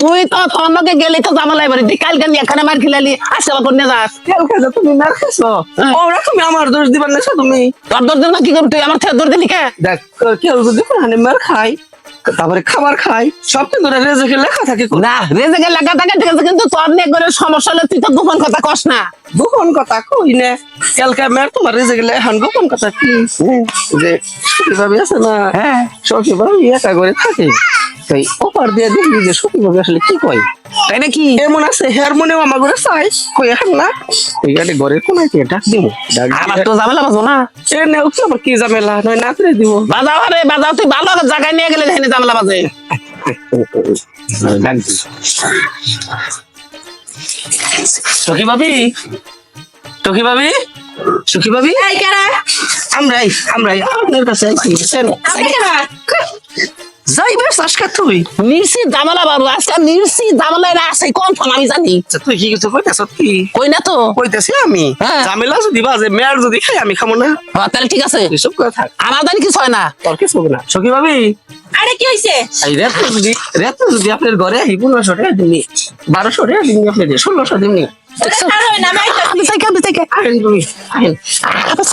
তুই তো তন্নকে গেলি তো কালকে নিয়ে এখানে মার খেলালি আসে আবার কোন যাস কালকে তুমি খাইছো ওরা তুমি আমার দোষ দিবার না তুমি তোর দর দিন কি করবি তুই আমার থেকে দর দিলি কে দেখ কেউ যদি হানি মার খাই তারপরে খাবার খাই সব কিন্তু রেজেকে লেখা থাকে না রেজেকে লেখা থাকে ঠিক আছে কিন্তু তোর নিয়ে করে সমস্যা হলে তুই তো গোপন কথা কস না গোপন কথা কই না? কালকে মেয়ের তোমার রেজে গেলে এখন গোপন কথা কি? যে সখী ভাবি আছে না? হ্যাঁ। সখী ভাবি একা করে থাকে। তাই অপার দিয়ে দেখি যে সখী ভাবি আসলে কি কয়। তাই নাকি? এমন আছে হেয়ার মনেও আমার ঘরে চাই কই এখন না? ওই গাড়ি ঘরের কোনায় দিয়ে ডাক দিব। আমার তো ঝামেলা বাজবো না। এ নে উঠলে আবার কি ঝামেলা? নয় না করে দিব। বাজাও রে বাজাও তুই ভালো জায়গায় নিয়ে গেলে দেখেনি ঝামেলা বাজে। সখী ভাবি? সখী ভাবি? সখী ভাবি? আমরাই আমরাই আপনার কাছে আইছি যাইবে চাষকা তুই। নির্সি ঝামেলা বাবু আজকাল নির্সি এরা আছে কনফার্ম আমি জানি? আচ্ছা, তুই কি কিছু কইতাছ কি? কই না তো। কইতাছি আমি? হ্যাঁ। ঝামেলা যদি বাজে মেয়ার যদি খাই আমি খামো না। হ্যাঁ, তাহলে ঠিক আছে। এসব কথা থাক। আমার জানি কিছু হয় না। তোর কিছু হবে না। সখী ভাবি? আরে কি হইছে? এই রেত যদি রেত যদি আপনার ঘরে আহি পনেরোশো টাকা দিননি বারোশো টাকা দিননি আপনি ষোলোশো দিননি আর হয় না আমি আইতাছি। থেকে থেকে আহেন তুমি আহেন আবার